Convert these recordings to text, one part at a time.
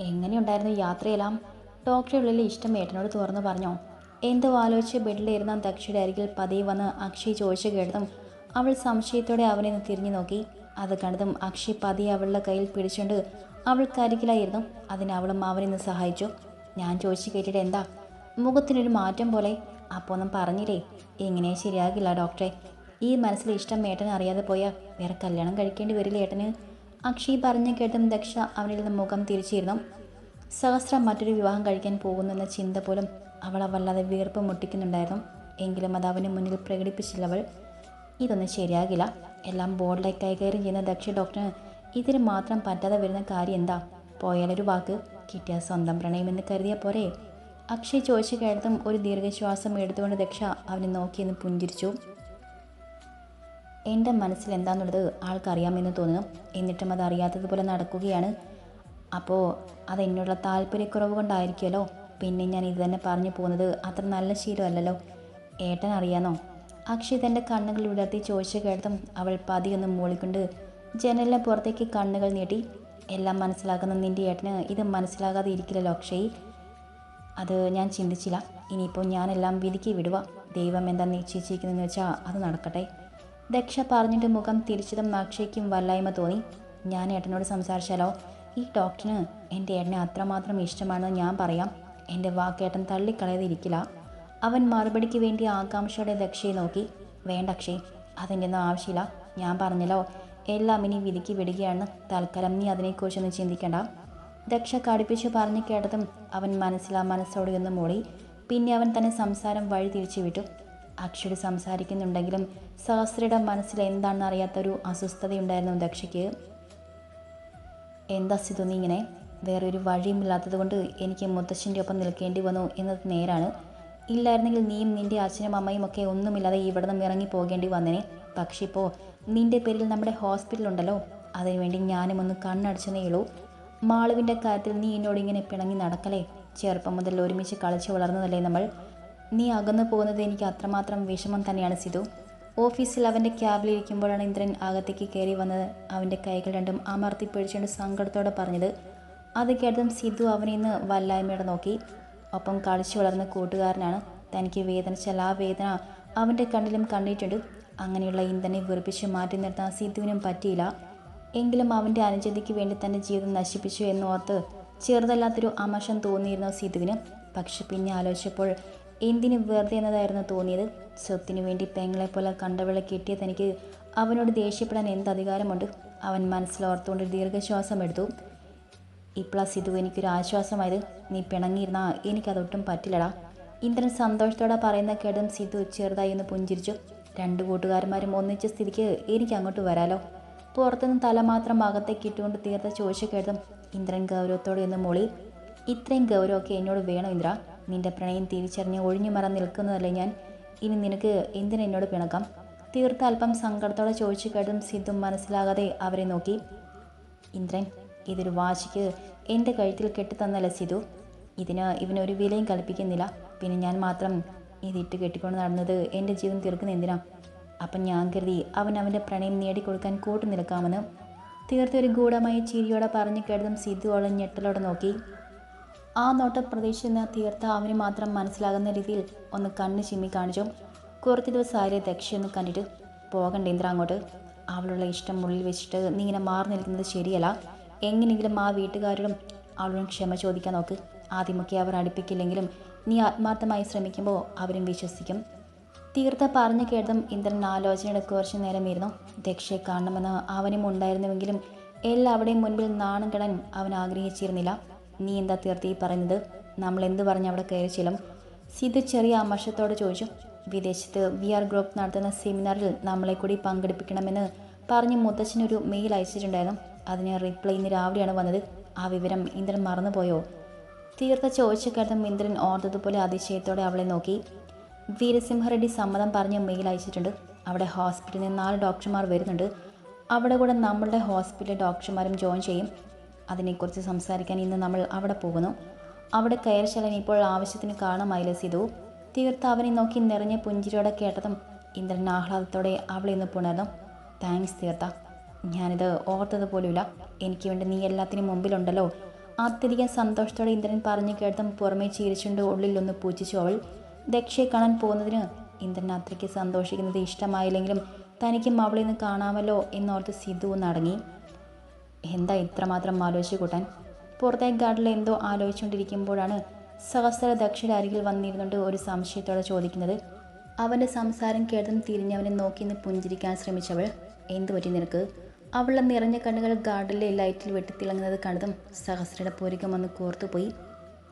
എങ്ങനെയുണ്ടായിരുന്നു യാത്രയെല്ലാം? ഡോക്ടറെ ഉള്ളിൽ ഇഷ്ടം ഏട്ടനോട് തുറന്നു പറഞ്ഞോ? എന്തോ ആലോചിച്ച് ബെഡിലിരുന്ന ദക്ഷയുടെ അരികിൽ പതിയെ വന്ന് അക്ഷയ് ചോദിച്ചു കേട്ടതും അവൾ സംശയത്തോടെ അവനെ തിരിഞ്ഞു നോക്കി. അത് കണ്ടതും അക്ഷയ് പതിയെ അവളുടെ കയ്യിൽ പിടിച്ചുകൊണ്ട് അവൾക്കരികിലായിരുന്നു അതിന് അവളും അവനെ സഹായിച്ചു. ഞാൻ ചോദിച്ചു കേട്ടിട്ട് എന്താ? മുഖത്തിനൊരു മാറ്റം പോലെ. അപ്പോൾ ഒന്നും പറഞ്ഞില്ലേ? എങ്ങനെ ശരിയാകില്ല ഡോക്ടറെ? ഈ മനസ്സിൽ ഇഷ്ടം ഏട്ടനെ അറിയാതെ പോയാൽ വേറെ കല്യാണം കഴിക്കേണ്ടി വരില്ല ഏട്ടന്? അക്ഷയ് പറഞ്ഞു കേട്ടും ദക്ഷ അവനിൽ നിന്ന് മുഖം തിരിച്ചിരുന്നു. സഹസ്രം മറ്റൊരു വിവാഹം കഴിക്കാൻ പോകുന്നെന്ന ചിന്ത പോലും അവളെ വല്ലാതെ വീർപ്പ് മുട്ടിക്കുന്നുണ്ടായിരുന്നു. എങ്കിലും അത് അവന് മുന്നിൽ പ്രകടിപ്പിച്ചില്ല അവൾ. ഇതൊന്നും ശരിയാകില്ല. എല്ലാം ബോർഡിലേക്ക് കൈകാര്യം ചെയ്യുന്ന ദക്ഷ ഡോക്ടറിന് ഇതിന് മാത്രം പറ്റാതെ വരുന്ന കാര്യം എന്താ? പോയാലൊരു വാക്ക്. കിട്ടിയ സ്വന്തം പ്രണയമെന്ന് കരുതിയ പോരെ. അക്ഷയ് ചോദിച്ചു കേട്ടതും ഒരു ദീർഘശ്വാസം എടുത്തുകൊണ്ട് ദക്ഷ അവനെ നോക്കിയെന്ന് പുഞ്ചിരിച്ചു. എന്റെ മനസ്സിൽ എന്താണെന്നുള്ളത് ആൾക്കറിയാമെന്ന് തോന്നുന്നു. എന്നിട്ടും അത് അറിയാത്തതുപോലെ നടക്കുകയാണ്. അപ്പോൾ അത് എന്നോടുള്ള താല്പര്യക്കുറവ് കൊണ്ടായിരിക്കുമല്ലോ. പിന്നെ ഞാൻ ഇത് തന്നെ പറഞ്ഞു പോകുന്നത് അത്ര നല്ല ശീലമല്ലല്ലോ. ഏട്ടൻ അറിയാനോ അക്ഷയ് തന്റെ കണ്ണുകൾ വിടർത്തി ചോദിച്ചു കേട്ടതും അവൾ പതിയൊന്ന് മൂളിക്കൊണ്ട് ജനലിന് പുറത്തേക്ക് കണ്ണുകൾ നീട്ടി എല്ലാം മനസ്സിലാക്കുന്ന നിന്റെ ഏട്ടന് ഇത് മനസ്സിലാകാതെ ഇരിക്കില്ലല്ലോ അക്ഷയ്. അത് ഞാൻ ചിന്തിച്ചില്ല. ഇനിയിപ്പോൾ ഞാനെല്ലാം വിധിക്ക് വിടുക ദൈവം എന്താ നിശ്ചയിച്ചിരിക്കുന്നതെന്ന് വെച്ചാൽ അത് നടക്കട്ടെ. ദക്ഷ പറഞ്ഞിട്ട് മുഖം തിരിച്ചതും അക്ഷയ്ക്കും വല്ലായ്മ തോന്നി. ഞാൻ ഏട്ടനോട് സംസാരിച്ചാലോ? ഈ ഡോക്ടറിന് എന്റെ ഏട്ടനെ അത്രമാത്രം ഇഷ്ടമാണെന്ന് ഞാൻ പറയാം. എന്റെ വാക്കേട്ടൻ തള്ളിക്കളയതിരിക്കില്ല അവൻ മറുപടിക്ക് വേണ്ടി ആകാംക്ഷയോടെ ദക്ഷയെ നോക്കി. വേണ്ട അക്ഷയ് അതിന്റെ ഒന്നും ആവശ്യമില്ല. ഞാൻ പറഞ്ഞല്ലോ എല്ലാം ഇനി വിധിക്ക് വിടുകയാണ്. തൽക്കാലം നീ അതിനെക്കുറിച്ചൊന്നും ചിന്തിക്കണ്ട. ദക്ഷ കടുപ്പിച്ച് പറഞ്ഞു കേട്ടതും അവൻ മനസ്സിലാ മനസ്സോടെ ഒന്ന് മൂളി. പിന്നെ അവൻ തന്നെ സംസാരം വഴി തിരിച്ചു വിട്ടു അക്ഷര് സംസാരിക്കുന്നുണ്ടെങ്കിലും സഹസ്രയുടെ മനസ്സിൽ എന്താണെന്ന് അറിയാത്തൊരു അസ്വസ്ഥതയുണ്ടായിരുന്നു ദക്ഷയ്ക്ക്. എന്താ സ്ഥിതി നീ ഇങ്ങനെ? വേറൊരു വഴിയും ഇല്ലാത്തതുകൊണ്ട് എനിക്ക് മുത്തശ്ശന്റെ ഒപ്പം നിൽക്കേണ്ടി വന്നു എന്നത് നേരാണ്. ഇല്ലായിരുന്നെങ്കിൽ നീയും നിന്റെ അച്ഛനും അമ്മയും ഒക്കെ ഒന്നുമില്ലാതെ ഇവിടെ നിന്ന് ഇറങ്ങി പോകേണ്ടി വന്നേനെ. പക്ഷെ ഇപ്പോൾ നിന്റെ പേരിൽ നമ്മുടെ ഹോസ്പിറ്റലുണ്ടല്ലോ അതിനുവേണ്ടി ഞാനും ഒന്ന് കണ്ണടച്ചെന്നേ ഉള്ളൂ. മാളുവിന്റെ കാര്യത്തിൽ നീ എന്നോട് ഇങ്ങനെ പിണങ്ങി നടക്കലേ ചെറുപ്പം മുതൽ ഒരുമിച്ച് കളിച്ച് വളർന്നതല്ലേ നമ്മൾ? നീ അകന്നു പോകുന്നത് എനിക്ക് അത്രമാത്രം വിഷമം തന്നെയാണ് സിധു. ഓഫീസിൽ അവന്റെ ക്യാബിലിരിക്കുമ്പോഴാണ് ഇന്ദ്രൻ അകത്തേക്ക് കയറി വന്നത്. അവന്റെ കൈകൾ രണ്ടും അമർത്തി പിടിച്ചുകൊണ്ട് സങ്കടത്തോടെ പറഞ്ഞത് അത് കേട്ടതും സിധു അവനെ ഇന്ന് വല്ലായ്മയോടെ നോക്കി. ഒപ്പം കളിച്ചു വളർന്ന കൂട്ടുകാരനാണ്. തനിക്ക് വേദനിച്ചാൽ ആ വേദന അവന്റെ കണ്ണിലും കണ്ടിട്ടുണ്ട്. അങ്ങനെയുള്ള ഇന്ദ്രനെ വെറുപ്പിച്ച് മാറ്റി നിർത്താൻ സിധുവിനും പറ്റിയില്ല. എങ്കിലും അവന്റെ അനുജതിക്ക് വേണ്ടി തന്റെ ജീവിതം നശിപ്പിച്ചു എന്നോർത്ത് ചെറുതല്ലാത്തൊരു അമർഷം തോന്നിയിരുന്നു സിധുവിന്. പക്ഷെ പിന്നെ ആലോചിച്ചപ്പോൾ എന്തിന് വെറുതെ എന്നതായിരുന്നു തോന്നിയത്. സ്വത്തിനു വേണ്ടി പെങ്ങളെപ്പോലെ പോലെ കണ്ടവളെ കിട്ടിയ തനിക്ക് അവനോട് ദേഷ്യപ്പെടാൻ എന്ത് അധികാരമുണ്ട്? അവൻ മനസ്സിലോർത്തുകൊണ്ട് ദീർഘശ്വാസം എടുത്തു. ഇപ്പോഴാ സിധു എനിക്കൊരു ആശ്വാസമായത്. നീ പിണങ്ങിയിരുന്നാ എനിക്കതൊട്ടും പറ്റില്ലടാ. ഇന്ദ്രൻ സന്തോഷത്തോടെ പറയുന്ന കേടും സിധു ചെറുതായി ഒന്ന് പുഞ്ചിരിച്ചു. രണ്ട് കൂട്ടുകാരന്മാരും ഒന്നിച്ച സ്ഥിതിക്ക് എനിക്ക് അങ്ങോട്ട് വരാലോ? പുറത്തുനിന്ന് തല മാത്രം അകത്തേക്ക് ഇട്ടുകൊണ്ട് തീർത്ത ചോദിച്ച കേട്ടതും ഇന്ദ്രൻ ഗൗരവത്തോടെ ഒന്ന് മൊളി. ഇത്രയും ഗൗരവമൊക്കെ എന്നോട് വേണം ഇന്ദ്ര? നിന്റെ പ്രണയം തിരിച്ചറിഞ്ഞ് ഒഴിഞ്ഞു മറ നിൽക്കുന്നതല്ലേ ഞാൻ? ഇനി നിനക്ക് എന്തിനു എന്നോട് പിണക്കാം? തീർത്ത അല്പം സങ്കടത്തോടെ ചോദിച്ചു കേട്ടതും സിദ്ധു മനസ്സിലാകാതെ അവരെ നോക്കി. ഇന്ദ്രൻ ഇതൊരു വാശിക്ക് എന്റെ കഴുത്തിൽ കെട്ടിത്തന്നല്ല സിധു? ഇതിന് ഇവനൊരു വിലയും കൽപ്പിക്കുന്നില്ല. പിന്നെ ഞാൻ മാത്രം ഇതിട്ട് കെട്ടിക്കൊണ്ട് നടന്നത് എന്റെ ജീവൻ തീർക്കുന്ന എന്തിനാ? അപ്പം ഞാൻ കരുതി അവൻ അവന്റെ പ്രണയം നേടിക്കൊടുക്കാൻ കൂട്ടു നിൽക്കാമെന്ന്. തീർത്തൊരു ഗൂഢമായ ചിരിയോടെ പറഞ്ഞു കേട്ടതും സിധു അവളെ ഞെട്ടലോടെ നോക്കി. ആ നോട്ടം പ്രതീക്ഷിക്കുന്ന തീർത്ത അവന് മാത്രം മനസ്സിലാകുന്ന രീതിയിൽ ഒന്ന് കണ്ണ് ചിമ്മി കാണിച്ചു. കുറച്ച് ദിവസമായാലേ ദക്ഷയൊന്ന് കണ്ടിട്ട് പോകണ്ട ഇന്ദ്ര അങ്ങോട്ട്. അവളുള്ള ഇഷ്ടം ഉള്ളിൽ വെച്ചിട്ട് നീ ഇങ്ങനെ മാറി നിൽക്കുന്നത് ശരിയല്ല. എങ്ങനെയെങ്കിലും ആ വീട്ടുകാരോടും അവളോടും ക്ഷമ ചോദിക്കാൻ നോക്ക്. ആദ്യമൊക്കെ അവർ അടുപ്പിക്കില്ലെങ്കിലും നീ ആത്മാർത്ഥമായി ശ്രമിക്കുമ്പോൾ അവരും വിശ്വസിക്കും. തീർത്ത പറഞ്ഞു കേട്ടതും ഇന്ദ്രൻ ആലോചനയുടെ കുറച്ച് നേരം ഇരുന്നു. ദക്ഷയെ കാണണമെന്ന് അവനും ഉണ്ടായിരുന്നുവെങ്കിലും എല്ലാവരുടെയും മുൻപിൽ നാണം കെടാൻ അവൻ ആഗ്രഹിച്ചിരുന്നില്ല. നീ എന്താ തീർത്തി പറയുന്നത്? നമ്മൾ എന്ത് പറഞ്ഞ് അവിടെ കയറി ചെല്ലും? സീത ചെറിയ അമർഷത്തോട് ചോദിച്ചു. വിദേശത്ത് വി ആർ ഗ്രൂപ്പ് നടത്തുന്ന സെമിനാറിൽ നമ്മളെ കൂടി പങ്കെടുപ്പിക്കണമെന്ന് പറഞ്ഞ് മുത്തച്ഛനൊരു മെയിൽ അയച്ചിട്ടുണ്ടായിരുന്നു. അതിന് റിപ്ലൈ ഇന്ന് രാവിലെയാണ് വന്നത്. ആ വിവരം ഇന്ദ്രൻ മറന്നുപോയോ? തീർത്ത ചോദിച്ച കേട്ടതും ഇന്ദ്രൻ ഓർത്തതുപോലെ അതിശയത്തോടെ അവളെ നോക്കി. വീരസിംഹറെഡ്ഡി സമ്മതം പറഞ്ഞ് മെയിൽ അയച്ചിട്ടുണ്ട്. അവിടെ ഹോസ്പിറ്റലിൽ നാല് ഡോക്ടർമാർ വരുന്നുണ്ട്. അവിടെ കൂടെ നമ്മളുടെ ഹോസ്പിറ്റലിലെ ഡോക്ടർമാരും ജോയിൻ ചെയ്യും. അതിനെക്കുറിച്ച് സംസാരിക്കാൻ ഇന്ന് നമ്മൾ അവിടെ പോകുന്നു. അവിടെ കയർശലൻ ഇപ്പോൾ ആവശ്യത്തിന് കാണുമായില്ല സിധു. തീർത്ത അവനെ നോക്കി നിറഞ്ഞ പുഞ്ചിരിയോടെ കേട്ടതും ഇന്ദ്രൻ ആഹ്ലാദത്തോടെ അവളെ ഇന്ന് പുണർന്നു. താങ്ക്സ് തീർത്ത. ഞാനിത് ഓർത്തത് പോലുമില്ല എനിക്ക് വേണ്ടി നീ എല്ലാത്തിനും മുമ്പിലുണ്ടല്ലോ. അത്യധികം സന്തോഷത്തോടെ ഇന്ദ്രൻ പറഞ്ഞു കേട്ടതും പുറമേ ചിരിച്ചുകൊണ്ട് ഉള്ളിലൊന്ന് പൂജിച്ചു അവൾ. ദക്ഷയെ കാണാൻ പോകുന്നതിന് ഇന്ദ്രൻ അത്രയ്ക്ക് സന്തോഷിക്കുന്നത് ഇഷ്ടമായില്ലെങ്കിലും തനിക്കും അവളിൽ നിന്ന് കാണാമല്ലോ എന്നോർത്ത് സിധു നടങ്ങി. എന്താ ഇത്രമാത്രം ആലോചിച്ച് കൂട്ടാൻ? പുറത്തെ ഗാർഡിൽ എന്തോ ആലോചിച്ചുകൊണ്ടിരിക്കുമ്പോഴാണ് സഹസ്ര ദക്ഷിണ അരികിൽ വന്നിരുന്നുകൊണ്ട് ഒരു സംശയത്തോടെ ചോദിക്കുന്നത്. അവന്റെ സംസാരം കേട്ടതും തിരിഞ്ഞവനെ നോക്കി നിന്ന് പുഞ്ചിരിക്കാൻ ശ്രമിച്ചവൾ എന്തു പറ്റി നിനക്ക്? അവളുടെ നിറഞ്ഞ കണ്ണുകൾ ഗാർഡിലെ ലൈറ്റിൽ വെട്ടിത്തിളങ്ങുന്നത് കണ്ടതും സഹസ്രയുടെ പൂരികം വന്ന് കോർത്തുപോയി.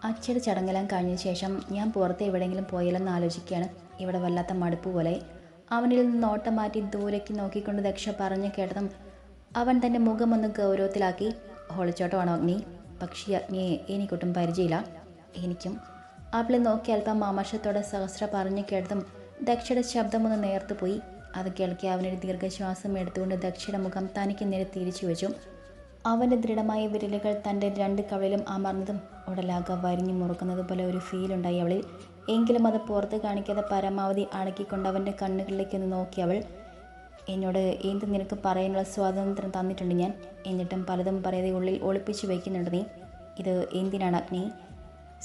അച്ഛയുടെ ചടങ്ങെല്ലാം കഴിഞ്ഞ ശേഷം ഞാൻ പുറത്ത് എവിടെയെങ്കിലും പോയാലെന്ന് ആലോചിക്കുകയാണ്. ഇവിടെ വല്ലാത്ത മടുപ്പ് പോലെ. അവനിൽ നിന്ന് നോട്ടം മാറ്റി ദൂരേക്ക് നോക്കിക്കൊണ്ട് ദക്ഷ പറഞ്ഞു കേട്ടതും അവൻ തന്റെ ഒന്ന് ഗൗരവത്തിലാക്കി ഹോളിച്ചോട്ടമാണ് അഗ്നി? പക്ഷി അഗ്നിയെ എനിക്കൊട്ടും പരിചയമില്ല. എനിക്കും. അവളെ നോക്കി അല്പം മാമർഷത്തോടെ സഹസ്ര പറഞ്ഞു കേട്ടതും ദക്ഷയുടെ ശബ്ദമൊന്ന് നേർത്തു പോയി. അത് കേൾക്കി അവനൊരു ദീർഘശ്വാസം എടുത്തുകൊണ്ട് ദക്ഷയുടെ മുഖം തനിക്ക് നേരെ തിരിച്ചു വെച്ചു. അവന്റെ ദൃഢമായ വിരലുകൾ തന്റെ രണ്ട് കവളിലും അമർന്നതും ഉടലാകെ വരിഞ്ഞു മുറുക്കുന്നത് പോലെ ഒരു ഫീൽ ഉണ്ടായി അവളിൽ. എങ്കിലും അത് പുറത്ത് കാണിക്കാതെ പരമാവധി അടക്കിക്കൊണ്ട് അവന്റെ കണ്ണുകളിലേക്ക് നോക്കി അവൾ എന്നോട് എന്ത് നിനക്ക് പറയാനുള്ള സ്വാതന്ത്ര്യം തന്നിട്ടുണ്ട് ഞാൻ? എന്നിട്ടും പലതും പറയാതെ ഉള്ളിൽ ഒളിപ്പിച്ചു വയ്ക്കുന്നുണ്ട് നീ. ഇത് എന്തിനാണ് അഗ്നി?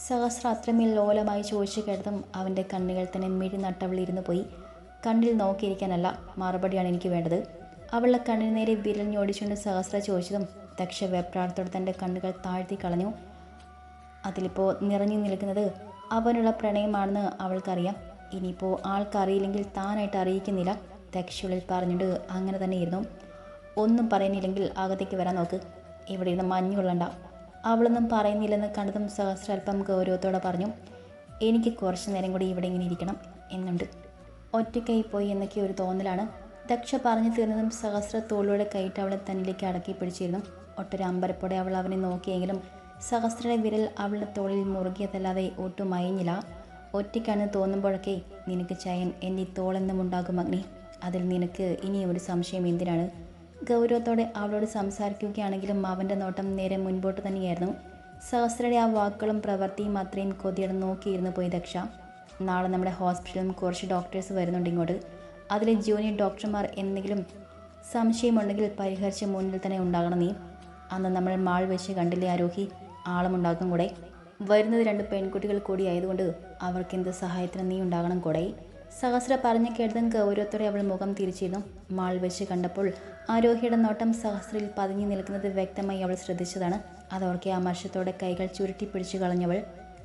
സഹസ്ര അത്രമേൽ ലോലമായി ചോദിച്ചു കേട്ടതും അവന്റെ കണ്ണുകൾ തന്നെ മിഴി നട്ടവളിരുന്നു പോയി. കണ്ണിൽ നോക്കിയിരിക്കാനല്ല മറുപടിയാണ് എനിക്ക് വേണ്ടത്. അവളുടെ കണ്ണിന് നേരെ വിരൽ ഞോടിച്ചുകൊണ്ട് സഹസ്ര ചോദിച്ചതും ദക്ഷ വെപ്രാണത്തോടെ തന്റെ കണ്ണുകൾ താഴ്ത്തി കളഞ്ഞു. അതിലിപ്പോൾ നിറഞ്ഞു നിൽക്കുന്നത് അവനുള്ള പ്രണയമാണെന്ന് അവൾക്കറിയാം. ഇനിയിപ്പോൾ ആൾക്കറിയില്ലെങ്കിൽ താനായിട്ട് അറിയിക്കുന്നില്ല. ദക്ഷുള്ളിൽ പറഞ്ഞിട്ട് അങ്ങനെ തന്നെ ഇരുന്നു ഒന്നും പറയുന്നില്ലെങ്കിൽ അകത്തേക്ക് വരാൻ നോക്ക്. ഇവിടെ ഇരുന്ന് മഞ്ഞുകൊള്ളണ്ട അവളൊന്നും പറയുന്നില്ലെന്ന് കണ്ടതും സഹസ്ര അല്പം ഗൗരവത്തോടെ പറഞ്ഞു എനിക്ക് കുറച്ച് നേരം കൂടി ഇവിടെ ഇങ്ങനെ ഇരിക്കണം എന്നുണ്ട്. ഒറ്റയ്ക്കായി പോയി എന്നൊക്കെ ഒരു തോന്നലാണ്. ദക്ഷ പറഞ്ഞു തീർന്നതും സഹസ്ര തോളിലൂടെ കൈയിട്ട് അവളെ തന്നിലേക്ക് അടക്കി പിടിച്ചിരുന്നു. ഒട്ടൊരു അമ്പരപ്പോടെ അവൾ അവനെ നോക്കിയെങ്കിലും സഹസ്രയുടെ വിരൽ അവളുടെ തോളിൽ മുറുകിയതല്ലാതെ ഒട്ടും മയഞ്ഞില്ല ഒറ്റയ്ക്കാണ് തോന്നുമ്പോഴൊക്കെ നിനക്ക് ചയൻ എന്റെ തോളെന്നും ഉണ്ടാകും അഗ്നി. അതിൽ നിനക്ക് ഇനി ഒരു സംശയം എന്തിനാണ്? ഗൗരവത്തോടെ അവളോട് സംസാരിക്കുകയാണെങ്കിലും അവന്റെ നോട്ടം നേരെ മുൻപോട്ട് തന്നെയായിരുന്നു. സഹസ്രയുടെ ആ വാക്കുകളും പ്രവൃത്തിയും അത്രയും കൊതിയോടെ നോക്കിയിരുന്നു പോയി ദക്ഷ. നാളെ നമ്മുടെ ഹോസ്പിറ്റലിലും കുറച്ച് ഡോക്ടേഴ്സ് വരുന്നുണ്ട് ഇങ്ങോട്ട്. അതിലെ ജൂനിയർ ഡോക്ടർമാർ എന്തെങ്കിലും സംശയമുണ്ടെങ്കിൽ പരിഹരിച്ച് മുന്നിൽ തന്നെ ഉണ്ടാകണം നീ. അന്ന് നമ്മൾ മാൾ വെച്ച് കണ്ടില്ലേ ആരോഹി ആളമുണ്ടാക്കും കൂടെ. വരുന്നത് രണ്ട് പെൺകുട്ടികൾ കൂടി ആയതുകൊണ്ട് അവർക്ക് എന്ത് സഹായത്തിന് നീ ഉണ്ടാകണം കൂടെ? സഹസ്ര പറഞ്ഞു കേട്ടതും ഗൗരവത്തോടെ അവൾ മുഖം തിരിച്ചിരുന്നു. മാൾ വെച്ച് കണ്ടപ്പോൾ ആരോഹിയുടെ നോട്ടം സഹസ്രയിൽ പതിഞ്ഞു നിൽക്കുന്നത് വ്യക്തമായി അവൾ ശ്രദ്ധിച്ചതാണ്. അതോർക്കെ ആമർശത്തോടെ കൈകൾ ചുരുട്ടി പിടിച്ചു കളഞ്ഞവൾ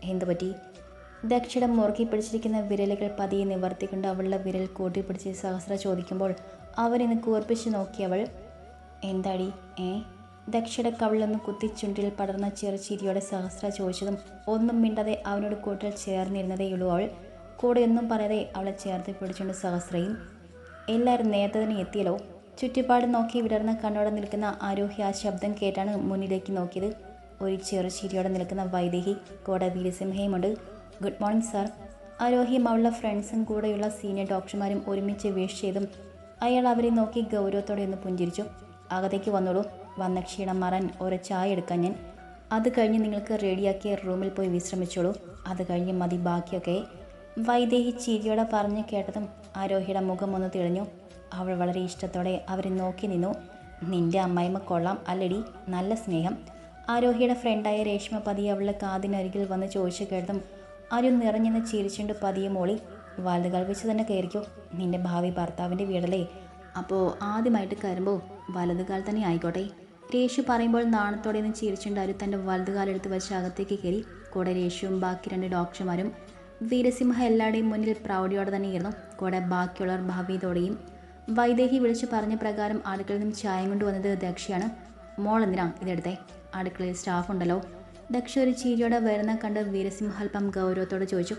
എന്തുപറ്റി? ദക്ഷിണം മുറുക്കി പിടിച്ചിരിക്കുന്ന വിരലുകൾ പതിയെ നിവർത്തിക്കൊണ്ട് അവളുടെ വിരൽ കൂട്ടിപ്പിടിച്ച് സഹസ്ര ചോദിക്കുമ്പോൾ അവരിന്ന് കൂർപ്പിച്ച് നോക്കിയവൾ എന്താടി ഏ? ദക്ഷിട കവിളൊന്ന് കുത്തി ചുണ്ടിൽ പടർന്ന ചെറുചിരിയോടെ സഹസ്ര ചോദിച്ചതും ഒന്നും മിണ്ടാതെ അവനോട് കൂട്ടിൽ ചേർന്നിരുന്നതേയുള്ളൂ അവൾ. കൂടെ ഒന്നും പറയാതെ അവളെ ചേർത്ത് പിടിച്ചുകൊണ്ട് സഹസ്രയും എല്ലാവരും നേരത്തെ തന്നെ എത്തിയല്ലോ. ചുറ്റുപാട് നോക്കി വിടർന്ന കണ്ണോടെ നിൽക്കുന്ന ആരോഹ്യ ആ ശബ്ദം കേട്ടാണ് മുന്നിലേക്ക് നോക്കിയത്. ഒരു ചെറു ചിരിയോടെ നിൽക്കുന്ന വൈദേഹി കൂടെ വീരസിംഹയുമുണ്ട്. Good morning sir. ആരോഹിയും അവളുടെ ഫ്രണ്ട്സും കൂടെയുള്ള സീനിയർ ഡോക്ടർമാരും ഒരുമിച്ച് വീഴ്ച ചെയ്തും അയാൾ അവരെ നോക്കി ഗൗരവത്തോടെ ഒന്ന് പുഞ്ചിരിച്ചു. അകത്തേക്ക് വന്നോളൂ. വന്ന ക്ഷീണം മാറാൻ ഒരു ചായ എടുക്കാൻ ഞാൻ. അത് കഴിഞ്ഞ് നിങ്ങൾക്ക് റെഡിയാക്കിയ റൂമിൽ പോയി വിശ്രമിച്ചോളൂ. അത് കഴിഞ്ഞ് മതി ബാക്കിയൊക്കെ. വൈദേഹി ചിരിയോടെ പറഞ്ഞു കേട്ടതും ആരോഹിയുടെ മുഖം ഒന്ന് തെളിഞ്ഞു. അവൾ വളരെ ഇഷ്ടത്തോടെ അവരെ നോക്കി നിന്നു. നിന്റെ അമ്മായിമ്മ കൊള്ളാം അല്ലടി നല്ല സ്നേഹം. ആരോഹിയുടെ ഫ്രണ്ടായ രേഷ്മ പതി അവളുടെ കാതിനരികിൽ വന്ന് ചോദിച്ചു കേട്ടതും ആരും നിറഞ്ഞെന്ന് ചിരിച്ചുകൊണ്ട് പതിയെ മോളി വലുതുകൾ വെച്ച് തന്നെ കയറിക്കോ. നിന്റെ ഭാവി ഭർത്താവിന്റെ വീടല്ലേ. അപ്പോൾ ആദ്യമായിട്ട് കയറുമ്പോൾ വലതുകാൽ തന്നെ ആയിക്കോട്ടെ. രേഷു പറയുമ്പോൾ നാണത്തോടെ നിന്ന് ചിരിച്ചുകൊണ്ട് അരു തന്റെ വലതുകാലെടുത്ത് വെച്ച് അകത്തേക്ക് കയറി. കൂടെ രേഷുവും ബാക്കി രണ്ട് ഡോക്ടർമാരും വീരസിംഹ എല്ലാവരുടെയും മുന്നിൽ പ്രൗഢിയോടെ തന്നെയായിരുന്നു. കൂടെ ബാക്കിയുള്ളവർ ഭാവിയതോടെയും വൈദേഹി വിളിച്ചു പറഞ്ഞ പ്രകാരം അടുക്കളയിൽ നിന്നും ചായം കൊണ്ടുവന്നത് ദക്ഷയാണ്. മോൾ എന്തിനാ ഇതെടുത്തേ? അടുക്കളയിൽ സ്റ്റാഫ് ഉണ്ടല്ലോ. ദക്ഷ ഒരു ചീരിയോടെ വരുന്ന കണ്ട് വീരസിംഹ അല്പം ഗൗരവത്തോടെ ചോദിച്ചു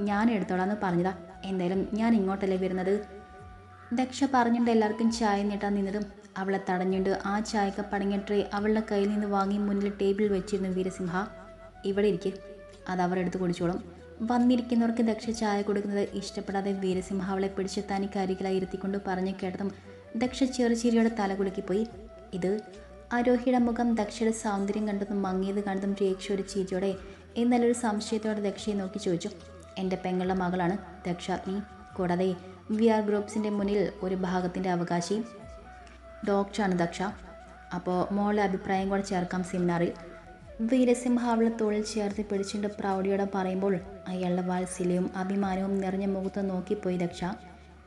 ഞാൻ എടുത്തോളാന്ന് പറഞ്ഞതാ. എന്തായാലും ഞാൻ ഇങ്ങോട്ടല്ലേ വരുന്നത്? ദക്ഷ പറഞ്ഞിട്ട് എല്ലാവർക്കും ചായ നീട്ടാൻ നിന്നതും അവളെ തടഞ്ഞുകൊണ്ട് ആ ചായക്ക പടങ്ങിയ ട്രേ അവളുടെ കയ്യിൽ നിന്ന് വാങ്ങി മുന്നിൽ ടേബിളിൽ വെച്ചിരുന്നു വീരസിംഹ ഇവിടെ ഇരിക്കും. അത് അവർ എടുത്ത് കുടിച്ചോളും. വന്നിരിക്കുന്നവർക്ക് ദക്ഷ ചായ കൊടുക്കുന്നത് ഇഷ്ടപ്പെടാതെ വീരസിംഹ അവളെ പിടിച്ച് തനിക്ക് അരികിലായി ഇരുത്തിക്കൊണ്ട് പറഞ്ഞു കേട്ടതും ദക്ഷ ചെറുചിരിയോടെ തല കുലുക്കിപ്പോയി. ഇത് ആരോഹിയുടെ മുഖം ദക്ഷയുടെ സൗന്ദര്യം കണ്ടതും മങ്ങിയത് കണ്ടതും രേക്ഷ ഒരു ചിരിയോടെ എന്നല്ലൊരു സംശയത്തോടെ ദക്ഷയെ നോക്കി ചോദിച്ചു എന്റെ പെങ്ങളുടെ മകളാണ് ദക്ഷാഗ്നി കൂടാതെ വി ആർ ഗ്രൂപ്പ്സിന്റെ മുന്നിൽ ഒരു ഭാഗത്തിന്റെ അവകാശി? ഡോക്ടറാണ് ദക്ഷ. അപ്പോൾ മോളെ അഭിപ്രായം കൂടെ ചേർക്കാം സെമിനാറിൽ. വീരസിംഹ അവളെ തോളിൽ ചേർത്ത് പിടിച്ചിട്ട് പ്രൗഢിയോടെ പറയുമ്പോൾ അയാളുടെ വാത്സല്യവും അഭിമാനവും നിറഞ്ഞ മുഖത്ത് നോക്കിപ്പോയി ദക്ഷ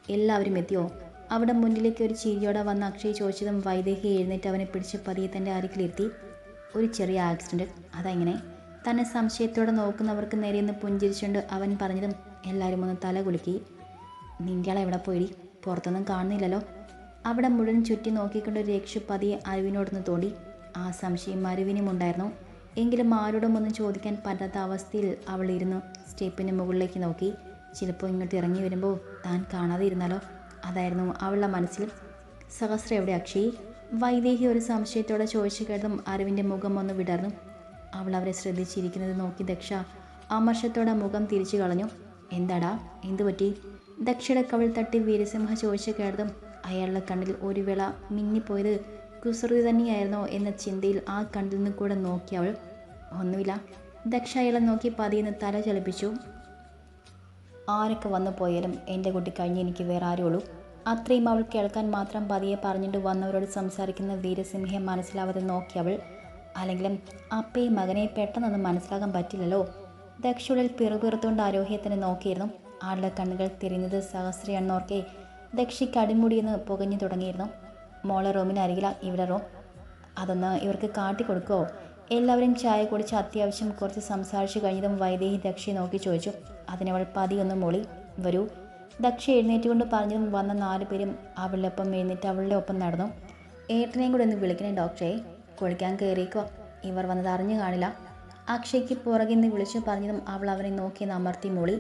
എല്ലാവരും എത്തിയോ? അവിടെ മുന്നിലേക്ക് ഒരു ചിരിയോടെ വന്ന അക്ഷയ് ചോദിച്ചതും വൈദേഹി എഴുന്നേറ്റ് അവനെ പിടിച്ച് പതിയെ തന്റെ അരികിലിരുത്തി. ഒരു ചെറിയ ആക്സിഡന്റ് അതെങ്ങനെ? തന്നെ സംശയത്തോടെ നോക്കുന്നവർക്ക് നേരെ നിന്ന് പുഞ്ചിരിച്ചുകൊണ്ട് അവൻ പറഞ്ഞതും എല്ലാവരും ഒന്ന് തല കുലുക്കി. നിന്റെ ആൾ എവിടെ പോയി? പുറത്തൊന്നും കാണുന്നില്ലല്ലോ. അവിടെ മുഴുവൻ ചുറ്റി നോക്കിക്കൊണ്ട് രക്ഷ പതിയെ അരുവിനോടൊന്ന് തോണ്ടി. ആ സംശയം അരുവിനും ഉണ്ടായിരുന്നു എങ്കിലും ആരോടും ഒന്നും ചോദിക്കാൻ പറ്റാത്ത അവസ്ഥയിൽ അവൾ ഇരുന്നു. സ്റ്റെപ്പിന് മുകളിലേക്ക് നോക്കി. ചിലപ്പോൾ ഇങ്ങോട്ട് ഇറങ്ങി വരുമ്പോൾ താൻ കാണാതെ ഇരുന്നാലോ അതായിരുന്നു അവളുടെ മനസ്സിൽ. സഹസ്ര എവിടെ അക്ഷയ് വൈദേഹി ഒരു സംശയത്തോടെ ചോദിച്ചു കേട്ടതും അറിവിന്റെ മുഖം ഒന്ന് വിടർന്നു. അവൾ അവരെ ശ്രദ്ധിച്ചിരിക്കുന്നത് നോക്കി ദക്ഷ അമർഷത്തോടെ മുഖം തിരിച്ചു കളഞ്ഞു. എന്താടാ? എന്തു പറ്റി? ദക്ഷയുടെ കവിൾ തട്ടി വീരസിംഹ ചോദിച്ചു കേട്ടതും അയാളുടെ കണ്ണിൽ ഒരു വിള മിന്നിപ്പോയത് കുസൃതി തന്നെയായിരുന്നോ എന്ന ചിന്തയിൽ ആ കണ്ണിൽ നിന്ന് കൂടെ നോക്കി അവൾ ഒന്നുമില്ല. ദക്ഷ അയാളെ നോക്കി പതിയെന്ന് തല ചലിപ്പിച്ചു. ആരൊക്കെ വന്നു പോയാലും എന്റെ കുട്ടി കഴിഞ്ഞ് എനിക്ക് വേറെ ആരുള്ളൂ അത്രയും അവൾ കേൾക്കാൻ മാത്രം പതിയെ പറഞ്ഞിട്ട് വന്നവരോട് സംസാരിക്കുന്ന വീരസിംഹയെ മനസ്സിലാവാതെ നോക്കി അവൾ അല്ലെങ്കിലും അപ്പയെ മകനെ പെട്ടെന്നൊന്നും മനസ്സിലാക്കാൻ പറ്റില്ലല്ലോ. ദക്ഷുളിൽ പിറുപിറുത്തുകൊണ്ട് തന്നെ നോക്കിയിരുന്നു. ആളുടെ കണ്ണുകൾ തിരിഞ്ഞത് സഹസ്രയാണെന്നോർക്കെ ദക്ഷി കടിമുടിയെന്ന് പുകഞ്ഞു തുടങ്ങിയിരുന്നു. മോളെ റൂമിന് അരികില ഇവിടെ റൂം. അതൊന്ന് ഇവർക്ക് കാട്ടി കാട്ടിക്കൊടുക്കോ എല്ലാവരും ചായ കുടിച്ച് അത്യാവശ്യം കുറച്ച് സംസാരിച്ചു കഴിഞ്ഞതും വൈദേഹി ദക്ഷയെ നോക്കി ചോദിച്ചു. അതിനവൾ പതിയൊന്ന് മോളി. വരൂ. ദക്ഷ എഴുന്നേറ്റുകൊണ്ട് പറഞ്ഞതും വന്ന നാല് പേരും അവളുടെ ഒപ്പം എഴുന്നേറ്റ് അവളുടെ ഒപ്പം നടന്നു. ഏട്ടനെയും കൂടെ ഒന്ന് വിളിക്കണേ ഡോക്ടറെ. കുളിക്കാൻ കയറിക്കോ ഇവർ വന്നത് അറിഞ്ഞു കാണില്ല. അക്ഷയ്ക്ക് പുറകിൽ നിന്ന് വിളിച്ചു പറഞ്ഞതും അവൾ അവനെ നോക്കി അമർത്തി മൊളി.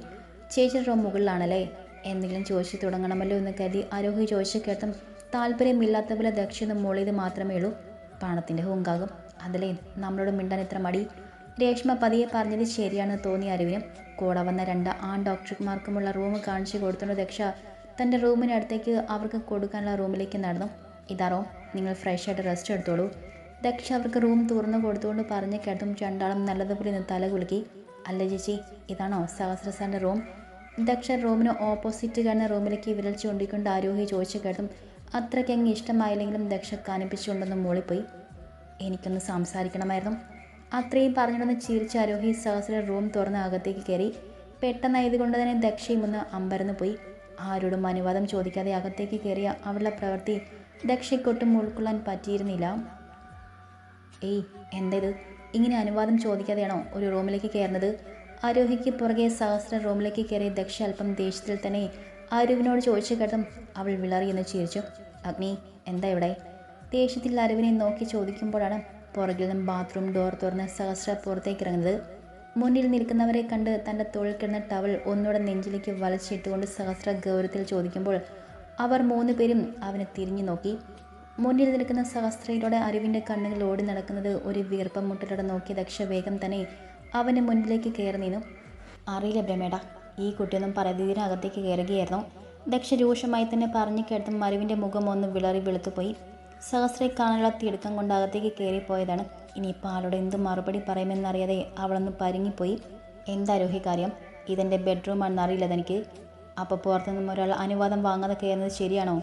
ചേച്ചിയുടെ മുകളിലാണല്ലേ? എന്തെങ്കിലും ചോദിച്ചു തുടങ്ങണമല്ലോ എന്ന് കരുതി അരോഹി ചോദിച്ചു കേട്ടും താല്പര്യമില്ലാത്ത പോലെ ദക്ഷിണ മൂളിയത് മാത്രമേ ഉള്ളൂ. പണത്തിന്റെ ഹുങ്കാകും. അതിലേ നമ്മളോട് മിണ്ടാൻ ഇത്ര മടി. രേഷ്മ പതിയെ പറഞ്ഞത് ശരിയാണെന്ന് തോന്നിയ അറിവിനും കൂടെ വന്ന രണ്ട് ആൺ ഡോക്ടർമാർക്കുമുള്ള റൂം കാണിച്ചു കൊടുത്തുകൊണ്ട് ദക്ഷ തന്റെ റൂമിനടുത്തേക്ക് അവർക്ക് കൊടുക്കാനുള്ള റൂമിലേക്ക് നടന്നു. ഇതാ റൂം നിങ്ങൾ ഫ്രഷ് ആയിട്ട് റെസ്റ്റ് എടുത്തോളൂ. ദക്ഷ അവർക്ക് റൂം തുറന്നു കൊടുത്തുകൊണ്ട് പറഞ്ഞ് കേട്ടും രണ്ടാളും നല്ലതുപോലെ നിന്ന് തല കുലുക്കി. അല്ല ചേച്ചി ഇതാണോ സഹസ്രസാറിന്റെ റൂം? ദക്ഷ റൂമിന് ഓപ്പോസിറ്റ് കാണുന്ന റൂമിലേക്ക് വിരൽ ചൂണ്ടിക്കൊണ്ട് ആരോഹി ചോദിച്ചു കേട്ടും അത്രയ്ക്കങ്ങ് ഇഷ്ടമായില്ലെങ്കിലും ദക്ഷ കാണിപ്പിച്ചുകൊണ്ടൊന്ന് മൂളിപ്പോയി. എനിക്കൊന്ന് സംസാരിക്കണമായിരുന്നു. അത്രയും പറഞ്ഞിട്ടൊന്ന് ചിരിച്ച് അരോഹി സഹസ്ര റൂം തുറന്ന് അകത്തേക്ക് കയറി. പെട്ടെന്നായതുകൊണ്ട് തന്നെ ദക്ഷയും ഒന്ന് അമ്പരന്ന് പോയി. ആരോടും അനുവാദം ചോദിക്കാതെ അകത്തേക്ക് കയറിയ അവളുടെ പ്രവൃത്തി ദക്ഷയ്ക്കൊട്ടും ഉൾക്കൊള്ളാൻ പറ്റിയിരുന്നില്ല. ഏയ് എന്തേത് ഇങ്ങനെ അനുവാദം ചോദിക്കാതെയാണോ ഒരു റൂമിലേക്ക് കയറുന്നത്? ആരോഹിക്ക് പുറകെ സഹസ്ര റൂമിലേക്ക് കയറി ദക്ഷ അല്പം ദേഷ്യത്തിൽ തന്നെ അരുവിനോട് ചോദിച്ചു കേട്ടും അവൾ വിളറിയെന്ന് ചിരിച്ചു. അഗ്നി എന്താ ഇവിടെ? ദേഷ്യത്തിൽ അരുവിനെ നോക്കി ചോദിക്കുമ്പോഴാണ് പുറകിൽ നിന്നും ബാത്റൂം ഡോർ തുറന്ന് സഹസ്ര പുറത്തേക്ക് ഇറങ്ങുന്നത്. മുന്നിൽ നിൽക്കുന്നവരെ കണ്ട് തന്റെ തോളിൽ കിടന്ന ടവൽ ഒന്നുകൂടെ നെഞ്ചിലേക്ക് വലിച്ചിട്ടുകൊണ്ട് സഹസ്ര ഗൗരവത്തിൽ ചോദിക്കുമ്പോൾ അവർ മൂന്ന് പേരും അവനെ തിരിഞ്ഞു നോക്കി. മുന്നിൽ നിൽക്കുന്ന സഹസ്രയിലൂടെ അരുവിന്റെ കണ്ണുകൾ ഓടി നടക്കുന്നത് ഒരു വീർപ്പം മുട്ടിലൂടെ നോക്കിയ ദക്ഷ വേഗം തന്നെ അവന്റെ മുന്നിലേക്ക് കയറി നിന്നു. അറിയില്ല ബ്രഹ്മേട. ഈ കുട്ടിയൊന്നും പരതിനകത്തേക്ക് കയറുകയായിരുന്നു. ദക്ഷ രൂക്ഷമായി തന്നെ പറഞ്ഞു കേട്ട മരുവിന്റെ മുഖം ഒന്ന് വിളറി വെളുത്തുപോയി. സഹസ്രയെ കാണാനുള്ള തിടുക്കം കൊണ്ട് അകത്തേക്ക് കയറിപ്പോയതാണ്. ഇനിയിപ്പോൾ ആളോട് എന്ത് മറുപടി പറയുമെന്നറിയാതെ അവളൊന്ന് പരുങ്ങിപ്പോയി. എന്താ രോഹി കാര്യം? ഇതെന്റെ ബെഡ്റൂമാണെന്ന് അറിയില്ല തനിക്ക്. അപ്പോൾ പുറത്തുനിന്നും ഒരാൾ അനുവാദം വാങ്ങാതെ കയറുന്നത് ശരിയാണോ?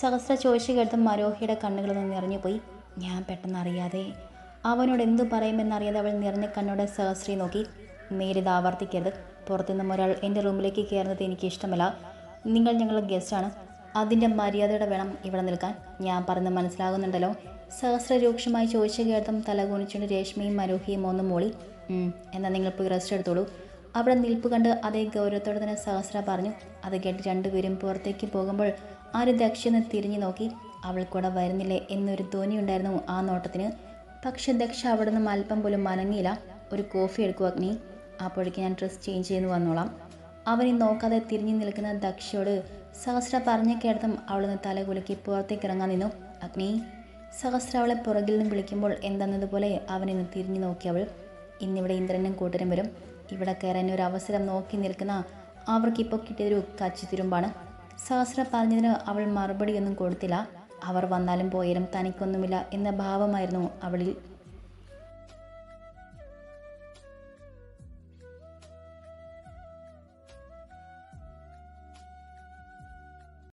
സഹസ്ര ചോദിച്ചു കേട്ട് മരോഹിയുടെ കണ്ണുകളിൽ നിന്ന് നിറഞ്ഞുപോയി. ഞാൻ പെട്ടെന്ന് അറിയാതെ. അവനോട് എന്തു പറയുമെന്നറിയാതെ അവൾ നിറഞ്ഞ കണ്ണോടെ സഹസ്രയെ നോക്കി. നേരിത് ആവർത്തിക്കരുത്. പുറത്തുനിന്നും ഒരാൾ എന്റെ റൂമിലേക്ക് കയറുന്നത് എനിക്ക് ഇഷ്ടമല്ല നിങ്ങൾ ഞങ്ങളുടെ ഗസ്റ്റാണ്. അതിന്റെ മര്യാദയുടെ വേണം ഇവിടെ നിൽക്കാൻ. ഞാൻ പറഞ്ഞ് മനസ്സിലാകുന്നുണ്ടല്ലോ. സഹസ്ര രൂക്ഷമായി ചോദിച്ചു തലകുണിച്ചുകൊണ്ട് തല കുണിച്ചുകൊണ്ട് രേഷ്മയും മരോഹിയും ഒന്നും മോളി. "ഉം, എന്നാൽ നിങ്ങൾ പോയി റെസ്റ്റ് എടുത്തോളൂ. അവിടെ നിൽപ്പ് കണ്ട് അതേ ഗൗരവത്തോടെ തന്നെ സഹസ്ര പറഞ്ഞു. അത് കേട്ട് രണ്ടുപേരും പുറത്തേക്ക് പോകുമ്പോൾ ആര് ദക്ഷിണ തിരിഞ്ഞു നോക്കി. അവൾ കൂടെ വരുന്നില്ലേ എന്നൊരു തോന്നിയുണ്ടായിരുന്നു ആ നോട്ടത്തിന്. പക്ഷെ ദക്ഷ അവിടെ നിന്നും അല്പം പോലും മനങ്ങിയില്ല ഒരു കോഫി എടുക്കുവാഗ്നി അപ്പോഴേക്ക് ഞാൻ ഡ്രസ്സ് ചേഞ്ച് ചെയ്ത് വന്നോളാം. അവനെ നോക്കാതെ തിരിഞ്ഞു നിൽക്കുന്ന ദക്ഷയോട് സഹസ്ര പറഞ്ഞു കേട്ടതും അവളൊന്ന് തല കുലുക്കി പുറത്തേക്ക് ഇറങ്ങാൻ നിന്നു. അഗ്നി സഹസ്ര അവളെ പുറകിൽ നിന്ന് വിളിക്കുമ്പോൾ എന്തെന്നതുപോലെ അവനിന്ന് തിരിഞ്ഞു നോക്കി അവൾ. ഇന്നിവിടെ ഇന്ദ്രനും കൂട്ടരും വരും. ഇവിടെ കയറാൻ ഒരു അവസരം നോക്കി നിൽക്കുന്ന അവർക്കിപ്പോൾ കിട്ടിയൊരു കച്ചിത്തിരുമ്പാണ് സഹസ്ര പറഞ്ഞതിന് അവൾ മറുപടിയൊന്നും കൊടുത്തില്ല. അവർ വന്നാലും പോയാലും തനിക്കൊന്നുമില്ല എന്ന ഭാവമായിരുന്നു അവളിൽ.